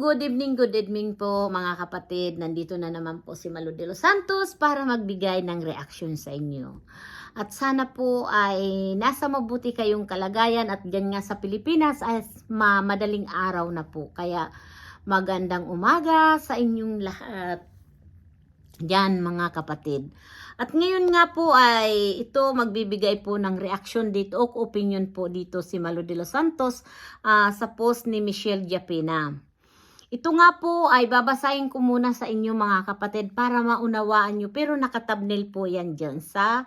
good evening, good evening po mga kapatid. Nandito na naman po si Malu de los Santos para magbigay ng reaction sa inyo. At sana po ay nasa mabuti kayong kalagayan at dyan nga sa Pilipinas ay ma- madaling araw na po. Kaya magandang umaga sa inyong lahat. Yan mga kapatid. At ngayon nga po ay ito magbibigay po ng reaction dito o opinion po dito si Malu de los Santos ah, sa post ni Michelle Japina. Ito nga po ay babasahin ko muna sa inyo mga kapatid para maunawaan nyo. Pero nakatabnil po yan dyan sa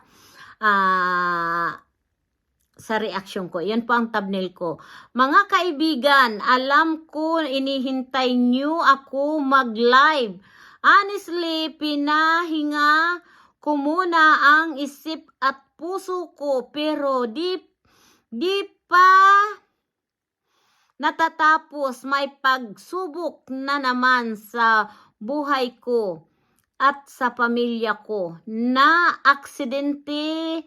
ah, sa reaction ko. Yan po ang thumbnail ko. Mga kaibigan, alam ko inihintay nyo ako mag-live. Honestly, pinahinga ko muna ang isip at puso ko pero di di pa natatapos may pagsubok na naman sa buhay ko at sa pamilya ko. Na aksidente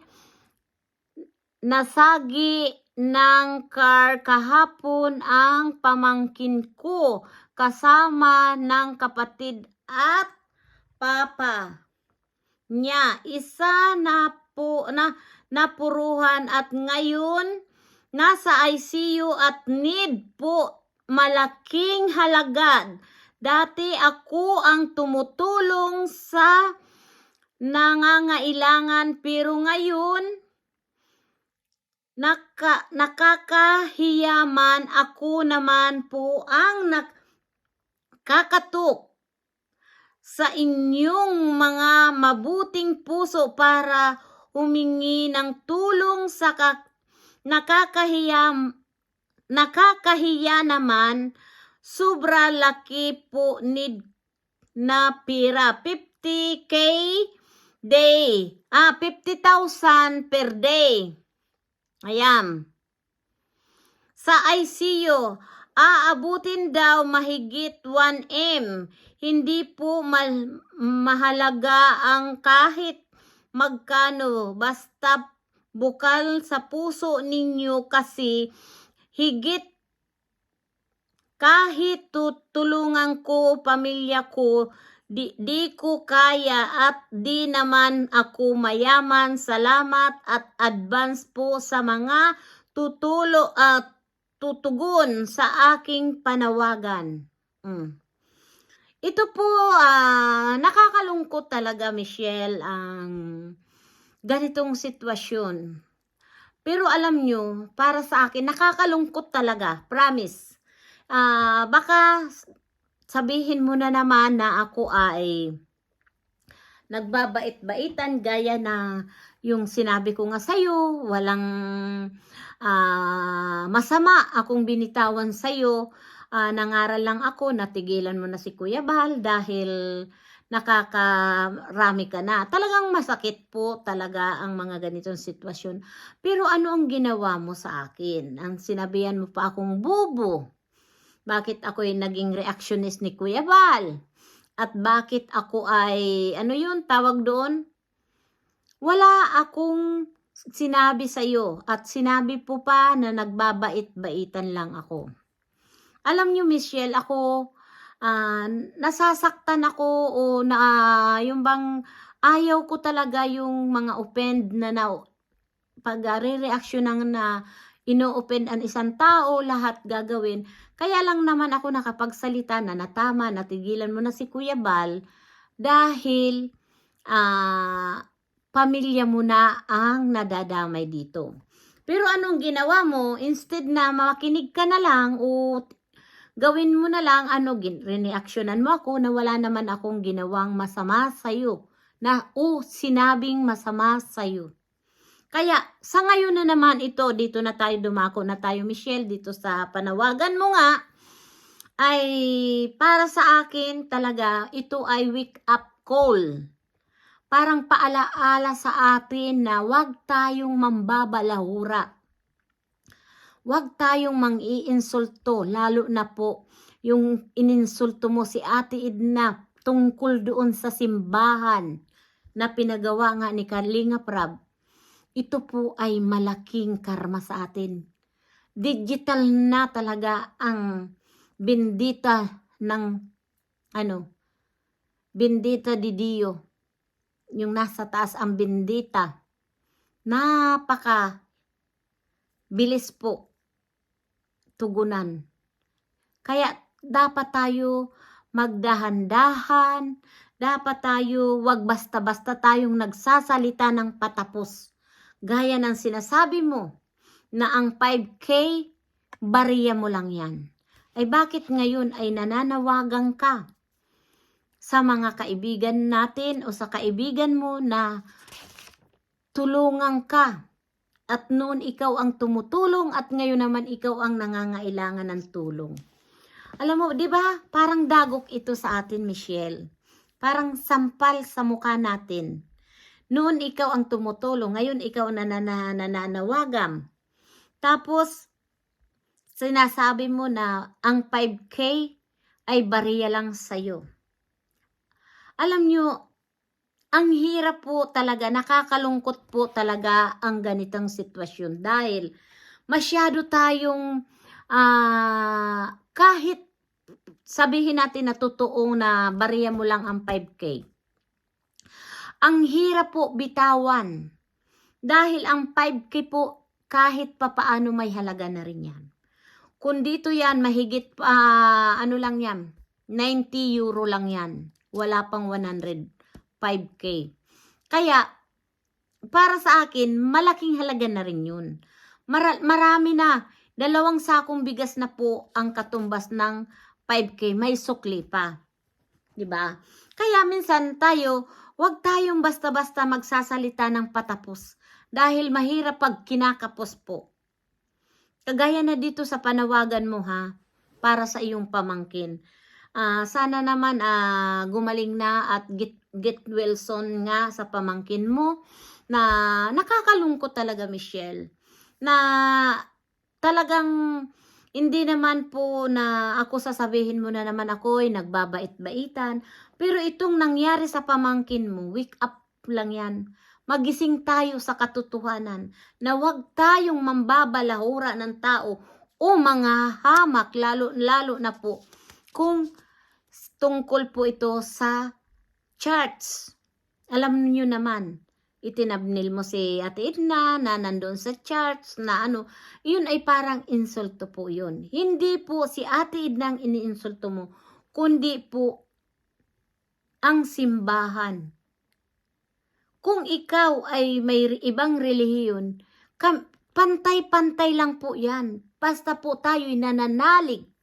nasagi ng car kahapon ang pamangkin ko kasama ng kapatid at papa. Niya isa na po na napuruhan at ngayon nasa ICU at need po malaking halaga. Dati ako ang tumutulong sa nangangailangan pero ngayon naka, nakakahiyaman ako naman po ang nakakatok sa inyong mga mabuting puso para humingi ng tulong sa ka- nakakahiya nakakahiya naman. Sobra laki po need na pira 50k day. Ah 50,000 per day. Ayan. Sa ICU aabutin daw mahigit 1M hindi po mal- mahalaga ang kahit magkano. Basta bukal sa puso ninyo kasi higit kahit tutulungan ko pamilya ko di, di ko kaya at di naman ako mayaman salamat at advance po sa mga tutulo at tutugon sa aking panawagan mm. Ito po, ah, nakakalungkot talaga, Michelle, ang ganitong sitwasyon. Pero alam nyo, para sa akin, nakakalungkot talaga. Promise. Ah, baka sabihin mo na naman na ako ay nagbabait-baitan gaya na yung sinabi ko nga sa'yo, walang ah, masama akong binitawan sa'yo ah, nangaral lang ako, natigilan mo na si Kuya Bal dahil nakakarami ka na. Talagang masakit po talaga ang mga ganitong sitwasyon. Pero ano ang ginawa mo sa akin? Ang sinabihan mo pa akong bubo. Bakit ako ay naging reactionist ni Kuya Bal? At bakit ako ay, ano yun, tawag doon? Wala akong sinabi sa'yo. At sinabi po pa na nagbabait-baitan lang ako. Alam nyo, Michelle, ako, ah, nasasaktan ako o na, yung bang, ayaw ko talaga yung mga offend na na, pag uh, re-reaction ng na ino-offend ang isang tao, lahat gagawin. Kaya lang naman ako nakapagsalita na natama, natigilan mo na si Kuya Bal dahil ah, pamilya mo na ang nadadamay dito. Pero anong ginawa mo? Instead na makinig ka na lang o gawin mo na lang, ano, reactionan mo ako na wala naman akong ginawang masama sa'yo. Na, o, sinabing masama sa'yo. Kaya, sa ngayon na naman ito, dito na tayo dumako na tayo, Michelle, dito sa panawagan mo nga, ay para sa akin talaga, ito ay wake up call. Parang paalaala sa atin na wag tayong mambabalahura. Huwag tayong mang-iinsulto, lalo na po yung ininsulto mo si Ate Edna tungkol doon sa simbahan na pinagawa nga ni Kalinga Prab. Ito po ay malaking karma sa atin. Digital na talaga ang bendita ng ano, bendita di Dio. Yung nasa taas ang bendita. Napaka bilis po tugunan. Kaya dapat tayo magdahan-dahan, dapat tayo wag basta-basta tayong nagsasalita ng patapos. Gaya ng sinasabi mo na ang 5K, bariya mo lang yan. Ay bakit ngayon ay nananawagan ka sa mga kaibigan natin o sa kaibigan mo na tulungan ka at noon ikaw ang tumutulong at ngayon naman ikaw ang nangangailangan ng tulong. Alam mo, 'di ba? Parang dagok ito sa atin, Michelle. Parang sampal sa mukha natin. Noon ikaw ang tumutulong, ngayon ikaw na nananawagam. Tapos sinasabi mo na ang 5K ay bariya lang sa'yo. Alam nyo, ang hirap po talaga, nakakalungkot po talaga ang ganitong sitwasyon dahil masyado tayong ah, kahit sabihin natin na totoo na bariya mo lang ang 5K. Ang hirap po bitawan dahil ang 5K po kahit papaano may halaga na rin yan. Kung dito yan, mahigit pa, ano lang yan, 90 euro lang yan. Wala pang 100, 5K. Kaya, para sa akin, malaking halaga na rin yun. Mara- marami na, dalawang sakong bigas na po ang katumbas ng 5K, may sukli pa. 'Di ba? Kaya minsan tayo, wag tayong basta-basta magsasalita ng patapos dahil mahirap pag kinakapos po. Kagaya na dito sa panawagan mo ha, para sa iyong pamangkin. Ah, sana naman ah, gumaling na at get, get well soon nga sa pamangkin mo na nakakalungkot talaga Michelle na talagang hindi naman po na ako sasabihin mo na naman ako ay nagbabait-baitan. Pero itong nangyari sa pamangkin mo, wake up lang yan. Magising tayo sa katotohanan na huwag tayong mambabalahura ng tao o mga hamak, lalo, lalo na po kung tungkol po ito sa charts. Alam niyo naman, itinabnil mo si Ate Edna na nandun sa charts na ano, yun ay parang insulto po yun. Hindi po si Ate Edna ang iniinsulto mo, kundi po ang simbahan. Kung ikaw ay may ibang relihiyon, pantay-pantay lang po yan. Basta po tayo'y nananalig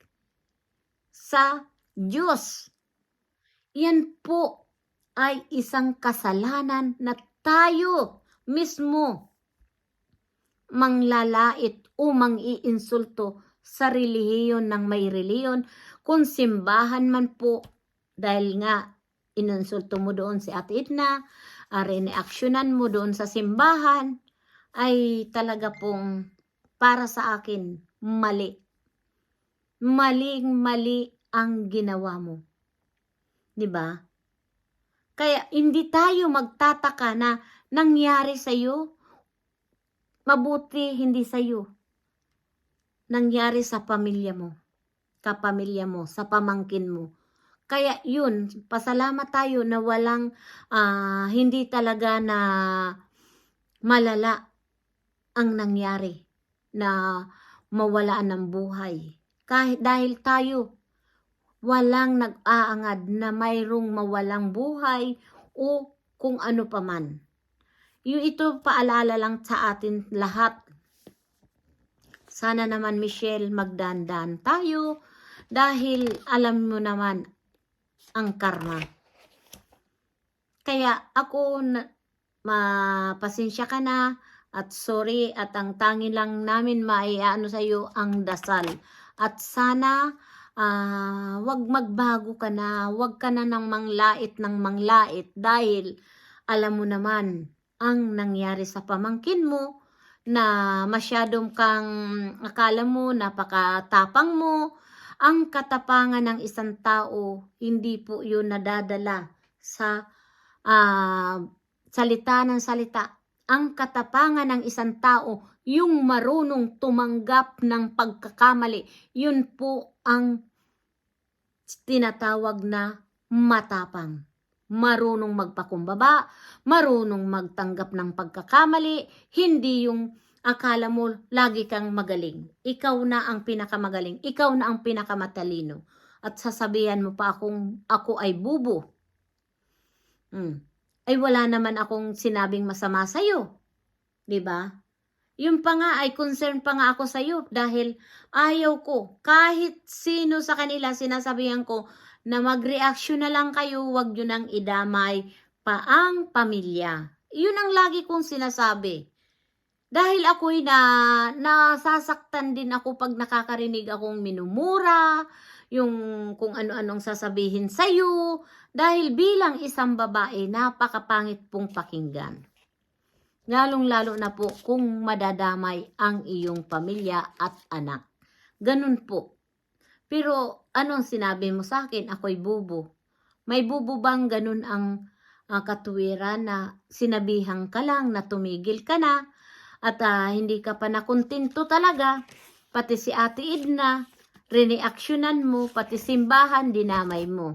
sa Diyos. Yan po ay isang kasalanan na tayo mismo manglalait o mang-iinsulto sa relihiyon ng may relihiyon kung simbahan man po dahil nga inonsulto mo doon si Ate Edna, uh, reaksyonan mo doon sa simbahan, ay talaga pong para sa akin mali. Maling-mali ang ginawa mo. 'Di ba? Kaya hindi tayo magtataka na nangyari sa iyo mabuti hindi sa iyo. Nangyari sa pamilya mo, kapamilya mo, sa pamangkin mo. Kaya yun, pasalamat tayo na walang ah, hindi talaga na malala ang nangyari na mawalaan ng buhay. Kahit dahil tayo walang nag-aangad na mayroong mawalang buhay o kung ano paman. Yung ito paalala lang sa atin lahat. Sana naman Michelle magdandan tayo dahil alam mo naman ang karma. Kaya ako na, mapasensya ka na at sorry at ang tangin lang namin maiano sa iyo ang dasal. At sana ah, wag magbago ka na, wag ka na ng manglait ng manglait dahil alam mo naman ang nangyari sa pamangkin mo na masyadong kang akala mo napakatapang mo. Ang katapangan ng isang tao hindi po yun nadadala sa ah, salita ng salita. Ang katapangan ng isang tao yung marunong tumanggap ng pagkakamali yun po ang tinatawag na matapang. Marunong magpakumbaba, marunong magtanggap ng pagkakamali, hindi yung akala mo lagi kang magaling. Ikaw na ang pinakamagaling, ikaw na ang pinakamatalino. At sasabihan mo pa akong ako ay bubo. Hmm. Ay wala naman akong sinabing masama sa'yo. 'Di ba? Yung pa nga ay concern pa nga ako sa'yo dahil ayaw ko kahit sino sa kanila sinasabihan ko na mag-reaction na lang kayo, wag nyo nang idamay pa ang pamilya. Yun ang lagi kong sinasabi. Dahil ako'y na nasasaktan din ako pag nakakarinig akong minumura, yung kung ano-anong sasabihin sa'yo, dahil bilang isang babae, napakapangit pong pakinggan. Lalong-lalo na po kung madadamay ang iyong pamilya at anak. Ganun po. Pero anong sinabi mo sa akin? Ako'y bubo. May bubo bang ganun ang ah, katuwiran na sinabihan ka lang na tumigil ka na at ah, hindi ka pa nakontento talaga. Pati si Ate Edna, reneaksyonan mo, pati simbahan, dinamay mo.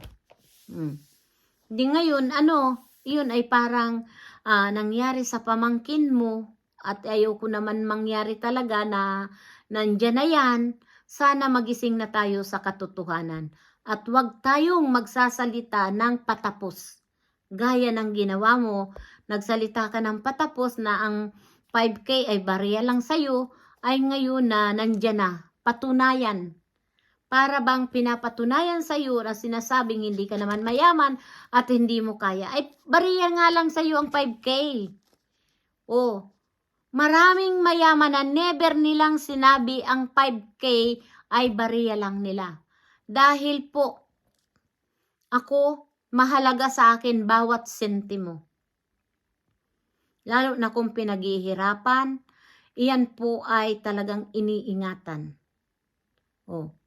Hmm. Di ngayon, ano, yun ay parang ah, nangyari sa pamangkin mo at ayaw ko naman mangyari talaga na nandyan na yan, sana magising na tayo sa katotohanan at huwag tayong magsasalita ng patapos. Gaya ng ginawa mo, nagsalita ka ng patapos na ang 5K ay barya lang sa'yo, ay ngayon na nandyan na, patunayan. Para bang pinapatunayan sa'yo na sinasabing hindi ka naman mayaman at hindi mo kaya, ay bariya nga lang sa'yo ang 5K. Oh, maraming mayaman na never nilang sinabi ang 5K ay bariya lang nila. Dahil po, ako, mahalaga sa akin bawat sentimo. Lalo na kung pinaghihirapan, iyan po ay talagang iniingatan. Oh.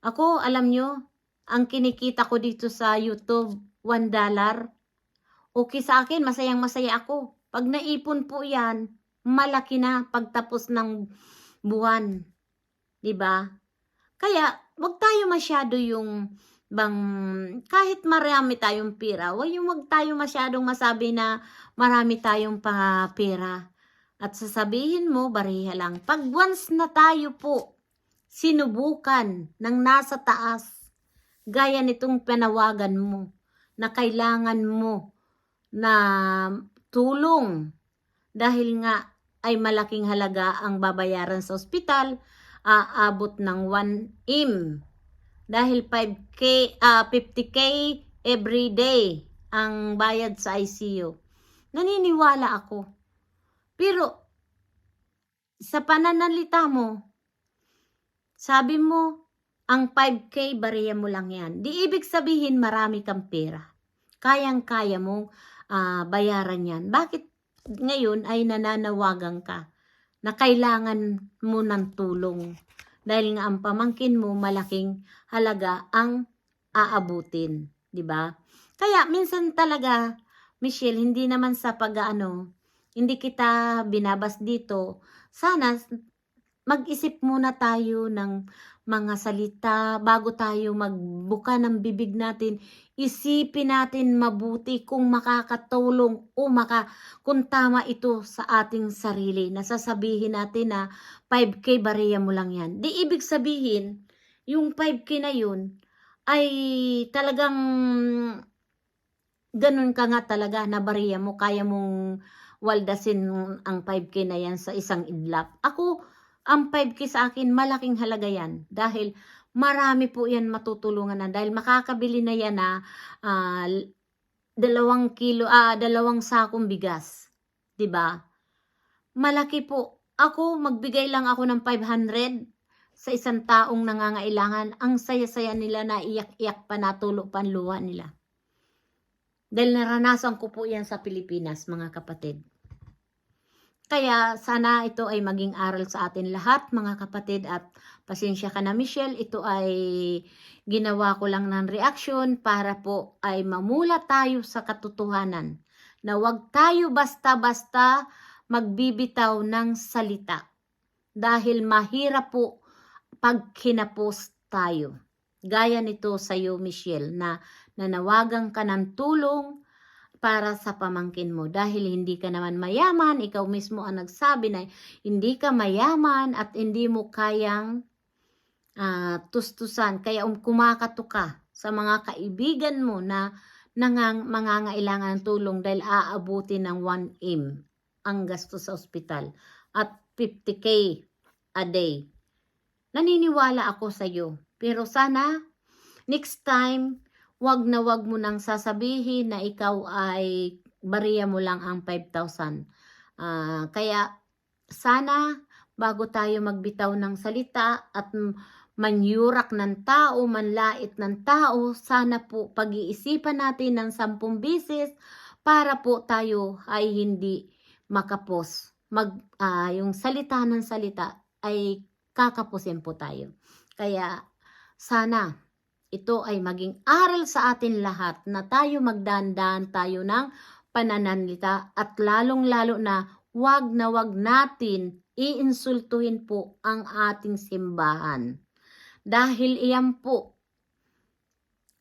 Ako, alam nyo, ang kinikita ko dito sa YouTube, $1 dollar. Okay sa akin, masayang masaya ako. Pag naipon po yan, malaki na pagtapos ng buwan. 'Di ba? Kaya, wag tayo masyado yung bang kahit marami tayong pera, wag yung wag tayo masyadong masabi na marami tayong pa pera. At sasabihin mo, bariha lang. Pag once na tayo po sinubukan ng nasa taas, gaya nitong panawagan mo, na kailangan mo na tulong dahil nga ay malaking halaga ang babayaran sa ospital, aabot ng 1 M. Dahil 5K, ah 50K every day ang bayad sa ICU. Naniniwala ako. Pero sa pananalita mo, sabi mo, ang 5K bariya mo lang yan. Di ibig sabihin marami kang pera. Kayang-kaya mong ah, bayaran yan. Bakit ngayon ay nananawagan ka na kailangan mo ng tulong? Dahil nga ang pamangkin mo malaking halaga ang aabutin, 'di ba? Kaya minsan talaga Michelle, hindi naman sa pag-ano, hindi kita binabas dito. Sana mag-isip muna tayo ng mga salita bago tayo magbuka ng bibig natin. Isipin natin mabuti kung makakatulong o maka, kung tama ito sa ating sarili. Nasasabihin natin na 5K bariya mo lang yan. Di ibig sabihin, yung 5K na yun ay talagang ganun ka nga talaga na bariya mo. Kaya mong waldasin ang 5K na yan sa isang idlap. Ako, ang 5K sa akin, malaking halaga yan. Dahil marami po yan matutulungan na. Dahil makakabili na yan na ah, dalawang kilo, ah, dalawang sakong bigas. ba? Malaki po. Ako, magbigay lang ako ng 500 sa isang taong nangangailangan. Ang saya-saya nila na iyak-iyak pa natulo pa ang luha nila. Dahil naranasan ko po yan sa Pilipinas, mga kapatid. Kaya sana ito ay maging aral sa atin lahat, mga kapatid. At pasensya ka na, Michelle. Ito ay ginawa ko lang ng reaction para po ay mamula tayo sa katotohanan. Na wag tayo basta-basta magbibitaw ng salita. Dahil mahirap po pag kinapos tayo. Gaya nito sa iyo, Michelle, na nanawagan ka ng tulong para sa pamangkin mo dahil hindi ka naman mayaman, ikaw mismo ang nagsabi na hindi ka mayaman at hindi mo kayang ah, tustusan kaya um, kumakato ka sa mga kaibigan mo na nangang mangangailangan ng tulong dahil aabuti ng 1M ang gasto sa ospital at 50k a day. Naniniwala ako sa iyo. Pero sana next time wag na wag mo nang sasabihin na ikaw ay bariya mo lang ang 5,000. Ah, kaya sana bago tayo magbitaw ng salita at manyurak ng tao, manlait ng tao, sana po pag-iisipan natin ng sampung bisis para po tayo ay hindi makapos. Mag, ah, yung salita ng salita ay kakapusin po tayo. Kaya sana ito ay maging aral sa atin lahat na tayo magdandaan tayo ng pananalita at lalong-lalo na wag na wag natin iinsultuhin po ang ating simbahan. Dahil iyan po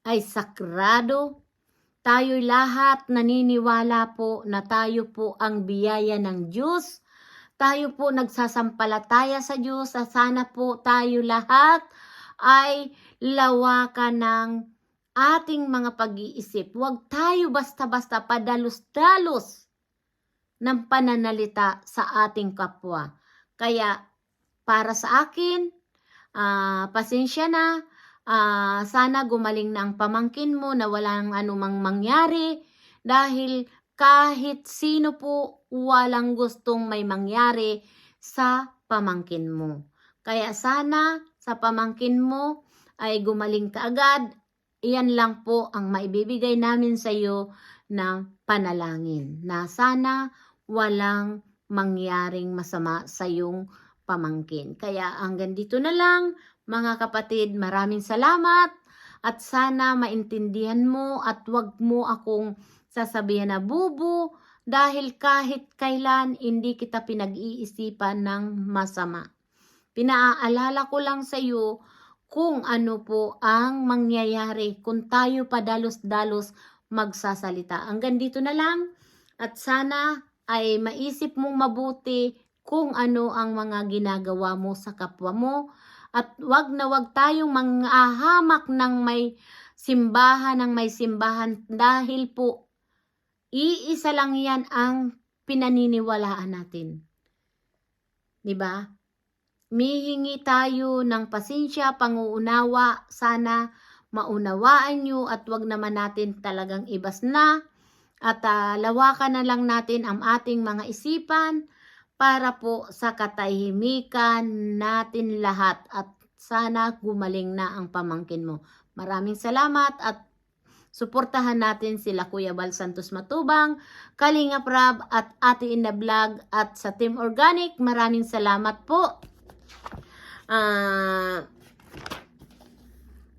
ay sakrado, tayo'y lahat naniniwala po na tayo po ang biyaya ng Diyos. Tayo po nagsasampalataya sa Diyos. Sa sana po tayo lahat ay lawakan ng ating mga pag-iisip. Huwag tayo basta-basta padalos-dalos ng pananalita sa ating kapwa. Kaya para sa akin, ah, pasensya na, ah, sana gumaling na ang pamangkin mo na walang anumang mangyari dahil kahit sino po walang gustong may mangyari sa pamangkin mo. Kaya sana sa pamangkin mo ay gumaling ka agad. Iyan lang po ang maibibigay namin sa iyo na panalangin na sana walang mangyaring masama sa iyong pamangkin. Kaya hanggang dito na lang mga kapatid, maraming salamat at sana maintindihan mo at wag mo akong sasabihan na bubu dahil kahit kailan hindi kita pinag-iisipan ng masama. Pinaalala ko lang sa iyo kung ano po ang mangyayari kung tayo padalos-dalos magsasalita. Hanggang dito na lang at sana ay maisip mong mabuti kung ano ang mga ginagawa mo sa kapwa mo at wag na wag tayong manghahamak ng may simbahan ng may simbahan dahil po iisa lang yan ang pinaniniwalaan natin. 'Di ba? Mihingi tayo ng pasensya, panguunawa, sana maunawaan nyo at wag naman natin talagang ibas na at ah, lawakan na lang natin ang ating mga isipan para po sa katahimikan natin lahat at sana gumaling na ang pamangkin mo. Maraming salamat at suportahan natin sila Kuya Bal Santos Matubang, Kalinga Prab at Ate Inna Vlog at sa Team Organic. Maraming salamat po. Ah,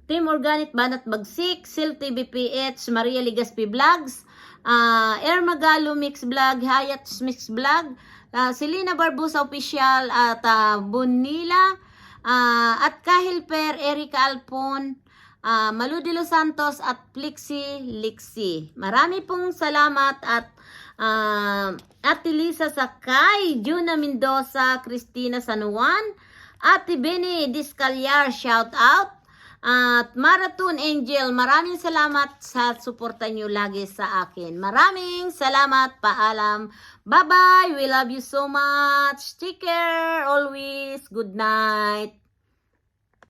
Team Organic Banat Bagsik, Sil TV PH, Maria Ligaspi Vlogs, ah Air Magalo Mix Vlog, Hayat Mix Vlog, ah, Selena Barbusa Official at ah, Bonila, ah, at Kahil Per, Erika Alpon, ah, Malu de Los Santos at Plixi Lixi. Marami pong salamat at ah, Ate Lisa Sakay, Juna Mendoza, Cristina San Juan, Ate Benny Discalyar, shout out. At Marathon Angel, maraming salamat sa suporta nyo lagi sa akin. Maraming salamat, paalam. Bye-bye, we love you so much. Take care, always. Good night.